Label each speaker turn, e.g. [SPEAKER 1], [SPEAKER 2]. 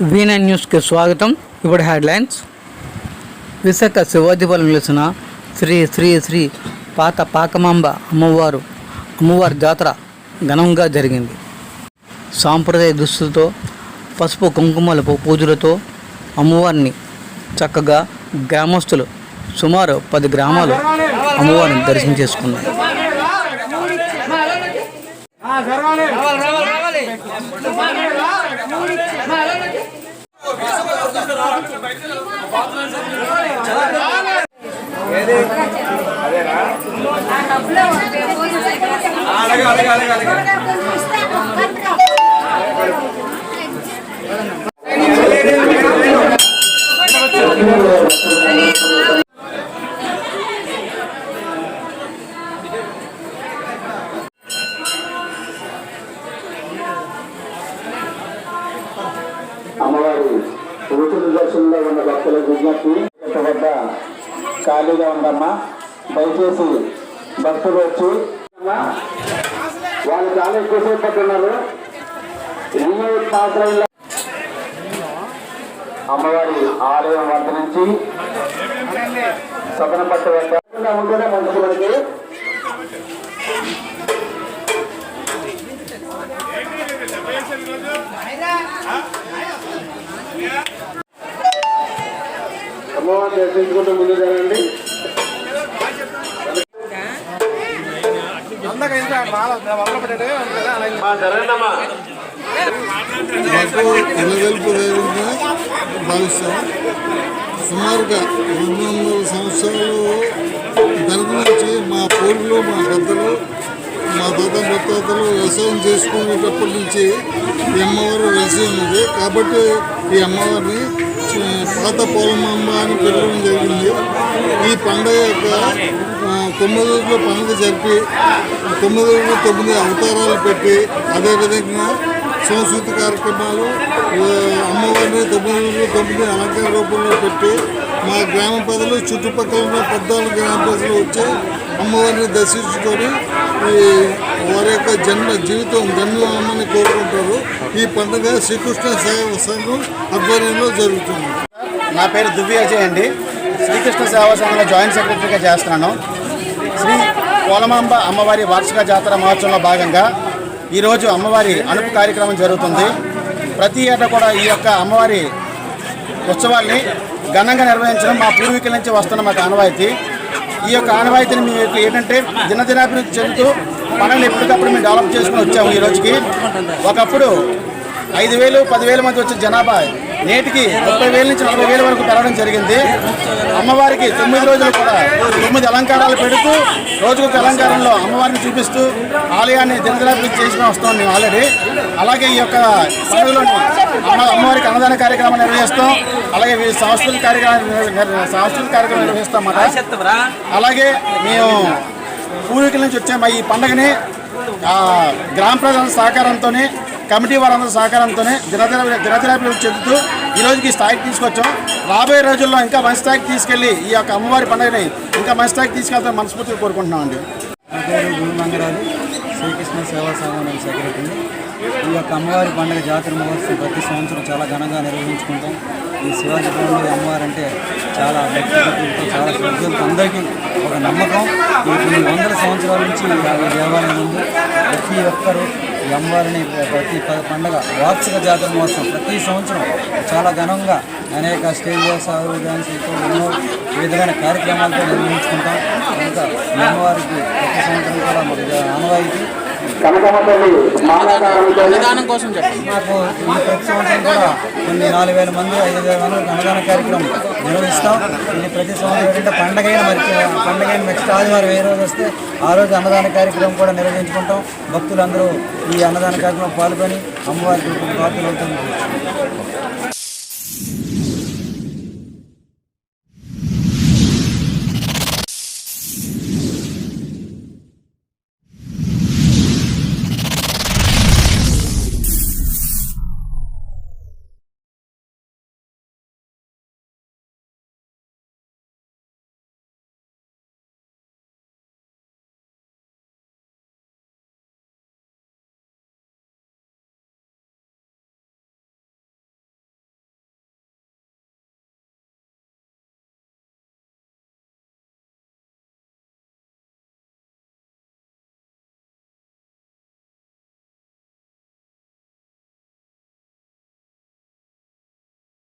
[SPEAKER 1] V9 న్యూస్కి స్వాగతం. ఇప్పుడు హెడ్లైన్స్. విశాఖ శివాజీపురం నిలిచిన శ్రీ శ్రీ శ్రీ పాత పాకమాంబ అమ్మవారు అమ్మవారి జాతర ఘనంగా జరిగింది. సాంప్రదాయ దుస్తులతో పసుపు కుంకుమలపు పూజలతో అమ్మవారిని చక్కగా గ్రామస్తులు సుమారు పది గ్రామాలు అమ్మవారిని దర్శనం చేసుకున్నారు.
[SPEAKER 2] అడగ అడగ అడగ అడగ అమ్మవారి ఋతుల దర్శనంలో ఉన్న భక్తుల విజ్ఞప్తి వద్ద ఖాళీగా ఉందమ్మా. దయచేసి భక్తులు వచ్చి వాళ్ళు చాలా ఎక్కువసేపు పట్టున్నారు రిమోట్ అమ్మవారి ఆలయం వద్ద నుంచి సదన పట్టు వద్ద ఉంటేనే మంచిది మనకి. దర్శించుకుంటూ ముందు జరగండి.
[SPEAKER 3] భావిస్తాం. సుమారుగా రెండు వందల సంవత్సరాలు వెనక నుంచి మా పూర్వులు మా పెద్దలు మా తాత ముత్తాతలు వ్యవసాయం చేసుకునేటప్పటి నుంచి అమ్మవారు వెలిసి ఉన్నది కాబట్టి ఈ అమ్మవారిని పాత పోలమాంబ అని పిలవడం జరిగింది. ఈ పండుగ యొక్క తొమ్మిది రోజుల పండుగ జరిపి తొమ్మిది రోజులు తొమ్మిది అవతారాలు పెట్టి అదేవిధంగా సంస్కృతి కార్యక్రమాలు అమ్మవారిని తొమ్మిది రోజులు తొమ్మిది అలంకార రూపంలో పెట్టి మా గ్రామ ప్రజలు చుట్టుపక్కల ఉన్న పద్నాలుగు గ్రామ ప్రజలు వచ్చి అమ్మవారిని దర్శించుకొని ఈ వారి యొక్క జన్మ జీవితం ధన్యమని కోరుకుంటారు. ఈ పండుగ శ్రీకృష్ణ సేవ సంఘం ఆధ్వర్యంలో జరుగుతుంది.
[SPEAKER 4] నా పేరు దివ్యాజయ్ అండి. శ్రీకృష్ణ సేవా సంఘంలో జాయింట్ సెక్రటరీగా చేస్తున్నాను. శ్రీ కోలమాంబ అమ్మవారి వార్షిక జాతర మహోత్సవంలో భాగంగా ఈరోజు అమ్మవారి అనుపు కార్యక్రమం జరుగుతుంది. ప్రతి ఏటా కూడా ఈ యొక్క అమ్మవారి ఉత్సవాల్ని ఘనంగా నిర్వహించడం మా పూర్వీకుల నుంచి వస్తున్న మాకు ఆనవాయితీ. ఈ యొక్క ఆనవాయితీని మేము ఏంటంటే దినదినాభివృద్ధి చెందుతూ పనులు ఎప్పటికప్పుడు మేము డెవలప్ చేసుకుని వచ్చాము ఈ రోజుకి. ఒకప్పుడు ఐదు వేలు పదివేల మంది వచ్చే జనాభా నేటికి ముప్పై వేల నుంచి నలభై వేల వరకు పెరగడం జరిగింది. అమ్మవారికి తొమ్మిది రోజులు కూడా తొమ్మిది అలంకారాలు పెడుతూ రోజుకొక అలంకారంలో అమ్మవారిని చూపిస్తూ ఆలయాన్ని దినదినాభివృద్ధి చేసుకుని వస్తాం మేము ఆల్రెడీ అలాగే ఈ యొక్క పండుగలోని అమ్మ అమ్మవారికి అన్నదాన కార్యక్రమం నిర్వహిస్తాం. అలాగే సాంస్కృతిక కార్యక్రమాలు సాంస్కృతిక కార్యక్రమం నిర్వహిస్తాం అన్నమాట అలాగే మేము పూర్వీకుల నుంచి వచ్చే. మా ఈ పండుగని గ్రామ ప్రజల సహకారంతోనే కమిటీ వారందరి సహకారంతోనే దినదిన దినదినాభివృద్ధి చెందుతూ ఈ రోజుకి ఈ స్థాయికి తీసుకొచ్చాం. రాబోయే రోజుల్లో ఇంకా మంచి స్థాయికి తీసుకెళ్ళి ఈ యొక్క అమ్మవారి పండుగని ఇంకా మంచి స్థాయికి తీసుకెళ్తాం మనస్ఫూర్తిగా కోరుకుంటున్నామండి.
[SPEAKER 5] నా పేరు గురుమంగరాజు శ్రీకృష్ణ సేవా సంఘం సెక్రటరీ ఈ యొక్క అమ్మవారి పండుగ జాతర మహోత్సవం ప్రతి సంవత్సరం చాలా ఘనంగా నిర్వహించుకుంటాం. ఈ శివాజీపురంలో ఈ అమ్మవారు అంటే చాలా భక్తి భక్తులతో చాలా శ్రద్ధలతో అందరికీ ఒక నమ్మకం. ఈ కొన్ని వందల సంవత్సరాల నుంచి ఈ దేవాలయం ఉంది. ప్రతి ఒక్కరూ ఈ అమ్మవారిని ప్రతి ప- పండగ వార్షిక జాతర మహోత్సవం ప్రతి సంవత్సరం చాలా ఘనంగా అనేక స్టేజ్ సాగు డ్యాన్సులతో ఎన్నో విధమైన కార్యక్రమాలతో నిర్వహించుకుంటాం. కనుక ఈ అమ్మవారికి ప్రతి సంవత్సరం కూడా మాకు ఆనవాయితీ. మాకు ఈ ప్రతి సంవత్సరం కూడా కొన్ని నాలుగు వేల మంది ఐదు వేల మంది అన్నదాన కార్యక్రమం నిర్వహిస్తాం. ఇది ప్రతి సంవత్సరం ఏంటంటే పండగైన మరి పండగైన నెక్స్ట్ ఆదివారం ఏ రోజు వస్తే ఆ రోజు అన్నదాన కార్యక్రమం కూడా నిర్వహించుకుంటాం. భక్తులందరూ ఈ అన్నదాన కార్యక్రమం పాల్గొని అమ్మవారికి పాత్రలు అవుతుంది